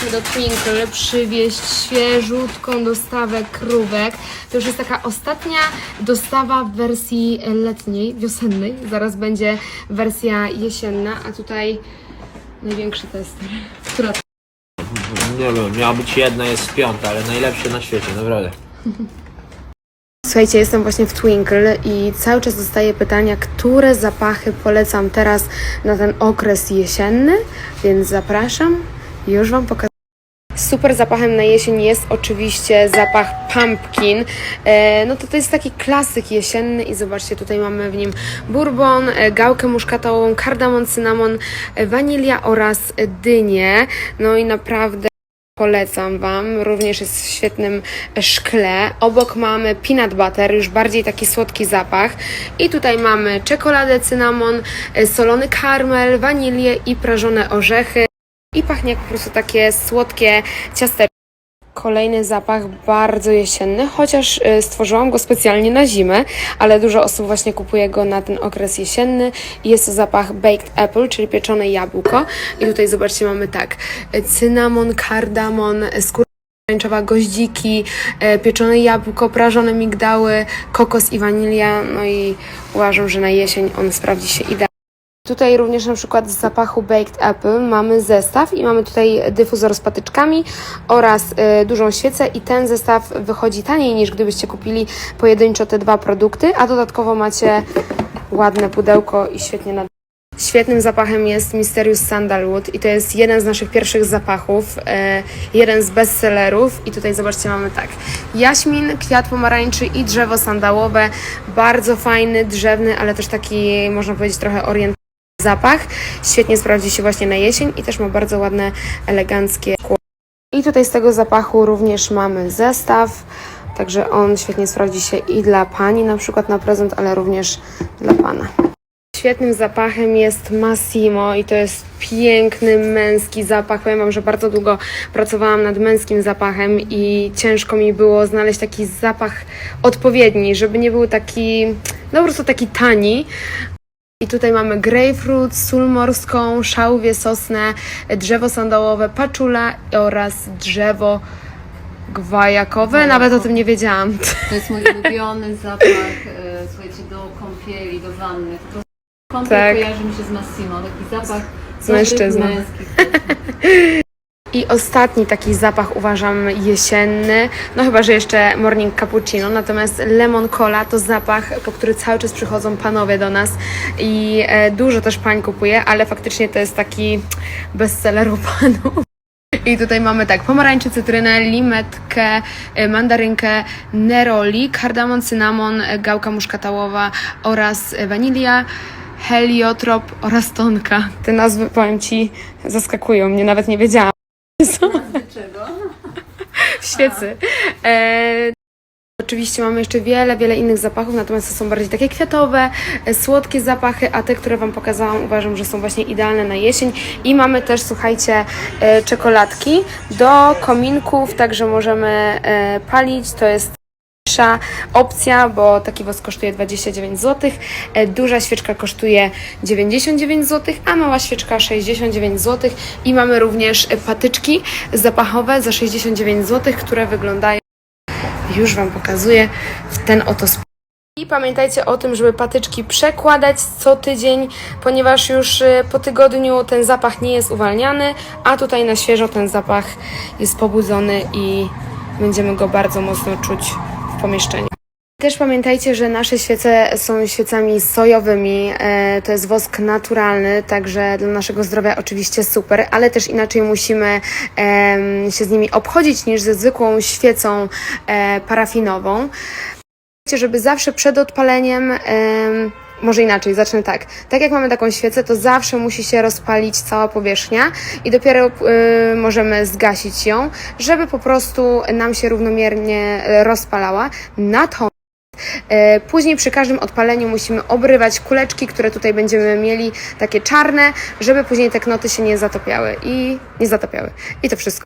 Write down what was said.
Do Twinkle przywieźć świeżutką dostawę krówek. To już jest taka ostatnia dostawa w wersji letniej, wiosennej. Zaraz będzie wersja jesienna, a tutaj największy tester. Która to? Nie wiem, miała być jedna, jest piąta, ale najlepsze na świecie, naprawdę. Słuchajcie, jestem właśnie w Twinkle i cały czas dostaję pytania, które zapachy polecam teraz na ten okres jesienny, więc zapraszam. Już Wam pokażę. Super zapachem na jesień jest oczywiście zapach pumpkin. E, no to to jest taki klasyk jesienny i zobaczcie, tutaj mamy w nim bourbon, e, gałkę muszkatową, kardamon, cynamon, e, wanilia oraz dynię. No i naprawdę Polecam Wam, również jest w świetnym szkle. Obok mamy peanut butter, już bardziej taki słodki zapach. I tutaj mamy czekoladę, cynamon, solony karmel, wanilię i prażone orzechy. Pachnie jak po prostu takie słodkie ciasteczko. Kolejny zapach bardzo jesienny, chociaż y, stworzyłam go specjalnie na zimę, ale dużo osób właśnie kupuje go na ten okres jesienny. Jest to zapach baked apple, czyli pieczone jabłko. I tutaj zobaczcie, mamy tak, cynamon, kardamon, skóra pomarańczowa, goździki, y, pieczone jabłko, prażone migdały, kokos i wanilia. No i uważam, że na jesień on sprawdzi się idealnie. Tutaj również na przykład z zapachu Baked Apple mamy zestaw i mamy tutaj dyfuzor z patyczkami oraz y, dużą świecę i ten zestaw wychodzi taniej niż gdybyście kupili pojedynczo te dwa produkty, a dodatkowo macie ładne pudełko i świetnie nad... Świetnym zapachem jest Mysterious Sandalwood i to jest jeden z naszych pierwszych zapachów, e, jeden z bestsellerów i tutaj zobaczcie mamy tak, jaśmin, kwiat pomarańczy i drzewo sandałowe, bardzo fajny, drzewny, ale też taki można powiedzieć trochę orientalny zapach. Świetnie sprawdzi się właśnie na jesień i też ma bardzo ładne, eleganckie szkło. I tutaj z tego zapachu również mamy zestaw, także on świetnie sprawdzi się i dla pani na przykład na prezent, ale również dla pana. Świetnym zapachem jest Massimo i to jest piękny męski zapach. Powiem Wam, że bardzo długo pracowałam nad męskim zapachem i ciężko mi było znaleźć taki zapach odpowiedni, żeby nie był taki, no po prostu taki tani. I tutaj mamy grapefruit, sól morską, szałwię, sosnę, drzewo sandałowe, paczula oraz drzewo gwajakowe. Nawet o tym nie wiedziałam. To jest mój ulubiony zapach, e, słuchajcie, do kąpieli, do wanny. Prostu kąpiel Tak. kojarzy mi się z Massimo, taki zapach Z mężczyzną. męskich. I ostatni taki zapach uważam jesienny, no chyba, że jeszcze morning cappuccino, natomiast lemon cola to zapach, po który cały czas przychodzą panowie do nas i e, dużo też pań kupuje, ale faktycznie to jest taki bestseller u panów. I tutaj mamy tak, pomarańczy, cytrynę, limetkę, e, mandarynkę, neroli, kardamon, cynamon, e, gałka muszkatałowa oraz wanilia, heliotrop oraz tonka. Te nazwy, powiem Ci, zaskakują mnie, nawet nie wiedziałam. Czego? w świecy. E, Oczywiście mamy jeszcze wiele, wiele innych zapachów, natomiast to są bardziej takie kwiatowe, e, słodkie zapachy, a te, które Wam pokazałam, uważam, że są właśnie idealne na jesień. I mamy też, słuchajcie, e, czekoladki do kominków, także możemy e, palić. To jest Pierwsza opcja, bo taki wosk kosztuje 29 zł, e, duża świeczka kosztuje 99 zł, a mała świeczka 69 zł i mamy również e, patyczki zapachowe za 69 zł, które wyglądają, już Wam pokazuję, w ten oto sposób. I pamiętajcie o tym, żeby patyczki przekładać co tydzień, ponieważ już y, po tygodniu ten zapach nie jest uwalniany, a tutaj na świeżo ten zapach jest pobudzony i będziemy go bardzo mocno czuć pomieszczeniu. Też pamiętajcie, że nasze świece są świecami sojowymi. E, to jest wosk naturalny, także dla naszego zdrowia oczywiście super, ale też inaczej musimy się z nimi obchodzić niż ze zwykłą świecą e, parafinową. Żeby zawsze przed odpaleniem, em, może inaczej, zacznę tak. Tak jak mamy taką świecę, to zawsze musi się rozpalić cała powierzchnia i dopiero y, możemy zgasić ją, żeby po prostu nam się równomiernie e, rozpalała. Natomiast E, Później przy każdym odpaleniu musimy obrywać kuleczki, które tutaj będziemy mieli, takie czarne, żeby później te knoty się nie zatopiały i nie zatopiały. I to wszystko.